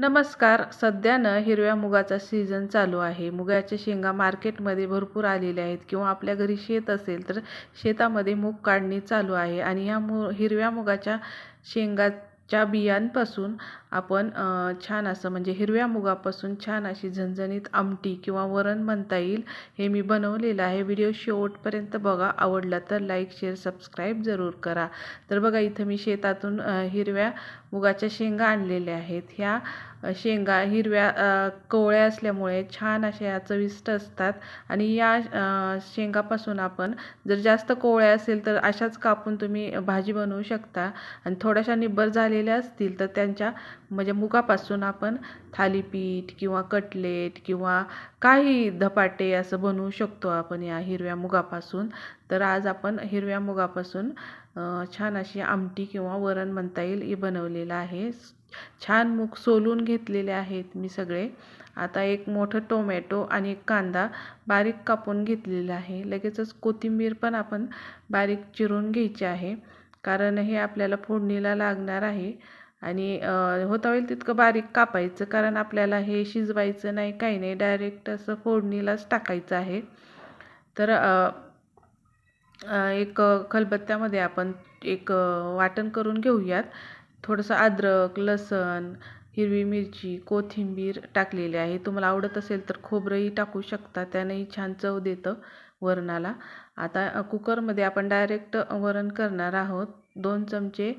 नमस्कार. सध्या ना हिरव्या मुगाचा सीझन चालू आहे. मुगाच्या शेंगा मार्केटमध्ये भरपूर आलेल्या आहेत किंवा आपल्या घरी शेत असेल तर शेतामध्ये मूग काढणी चालू आहे आणि ह्या मु हिरव्या मुगाच्या शेंगाच्या बियांपासून आपण छान असं म्हणजे हिरव्या मुगापासून छान अशी झणझणीत आमटी किंवा वरण म्हणता येईल हे मी बनवलेलं आहे. व्हिडिओ शेवटपर्यंत बघा. आवडला तर लाईक शेअर सबस्क्राईब जरूर करा. तर बघा इथं मी शेतातून हिरव्या मुगाच्या शेंगा आणलेल्या आहेत. ह्या शेंगा हिरव्या कोवळ्या असल्यामुळे छान अशा चविष्ट असतात. आणि या शेंगापासून आपण जर जास्त कोवळ्या असेल तर अशाच कापून तुम्ही भाजी बनवू शकता. आणि थोड्याशा निब्बर झालेल्या असतील तर त्यांच्या म्हणजे मुगापासून आपण थालीपीठ किंवा कटलेट किंवा काही धपाटे असं बनवू शकतो आपण या हिरव्या मुगापासून. तर आज आपण हिरव्या मुगापासून छान अशी आमटी किंवा वरण म्हणता येईल ही बनवलेलं आहे. छान मूग सोलून घेतलेले आहेत मी सगळे. आता एक मोठं टोमॅटो आणि एक कांदा बारीक कापून घेतलेला आहे. लगेचच कोथिंबीर पण आपण बारीक चिरून घ्यायची आहे. कारण हे आपल्याला फोडणीला लागणार आहे आणि होता होईल तितकं बारीक कापायचं कारण आपल्याला हे शिजवायचं नाही काही नाही. डायरेक्ट असं फोडणीलाच टाकायचं आहे. तर एक खलबत्त्यामध्ये आपण एक वाटण करून घेऊयात. थोडंसं अद्रक लसण हिरवी मिरची कोथिंबीर टाकलेली आहे. तुम्हाला आवडत असेल तर खोबरंही टाकू शकता. त्यानेही छान चव देतं वरणाला. आता कुकरमध्ये आपण डायरेक्ट वरण करणार आहोत. दोन चमचे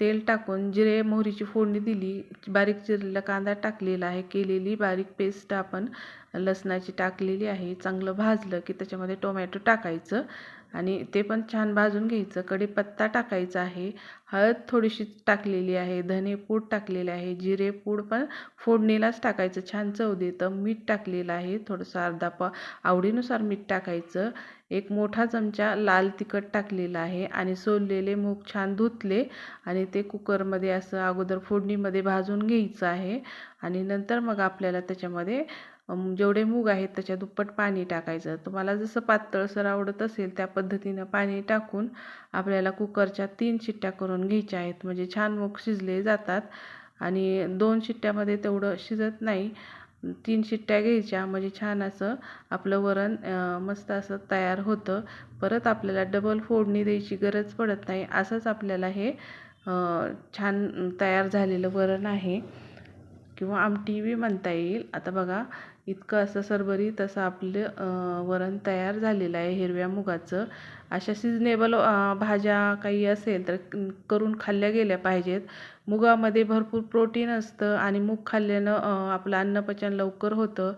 तेल टाकून जिरे मोहरीची फोडणी दिली. बारीक चिरलेला कांदा टाकलेला आहे. केलेली बारीक पेस्ट आपण लसणाची टाकलेली आहे. चांगलं भाजलं की त्याच्यामध्ये टोमॅटो टाकायचं. आणि ते पण छान भाजून घ्यायचं. कढीपत्ता टाकायचा आहे. हळद थोडीशी टाकलेली आहे. धने पूड टाकलेले आहे. जिरे पूड पण फोडणीलाच टाकायचं. छान चव देतं. मीठ टाकलेलं आहे. थोडंसं अर्धा पा आवडीनुसार मीठ टाकायचं. एक मोठा चमचा लाल तिखट टाकलेला आहे आणि सोललेले मूग छान धुतले आणि ते कुकरमध्ये असं अगोदर फोडणीमध्ये भाजून घ्यायचं आहे. आणि नंतर मग आपल्याला त्याच्यामध्ये जेवढे मूग आहेत त्याच्या दुप्पट पाणी टाकायचं. तुम्हाला जसं पातळसर आवडत असेल त्या पद्धतीनं पाणी टाकून आपल्याला कुकरच्या तीन शिट्ट्या करून घ्यायच्या आहेत. म्हणजे छान मूग शिजले जातात आणि दोन शिट्ट्यामध्ये तेवढं शिजत नाही. तीन शिट्ट्या घ्यायच्या. म्हणजे छान असं आपलं वरण मस्त असं तयार होतं. परत आपल्याला डबल फोडणी द्यायची गरज पडत नाही. असंच आपल्याला हे छान तयार झालेलं वरण आहे. किंवा आमटी व्ही म्हणता येईल. आता बघा इतकं असं सरभरीत तसं आपलं वरण तयार झालेलं आहे हिरव्या मुगाचं. अशा सिजनेबल भाज्या काही असेल तर करून खाल्ल्या गेल्या पाहिजेत. मुगामध्ये भरपूर प्रोटीन असतं आणि मूग खाल्ल्यानं आपलं अन्नपचन लवकर होतं.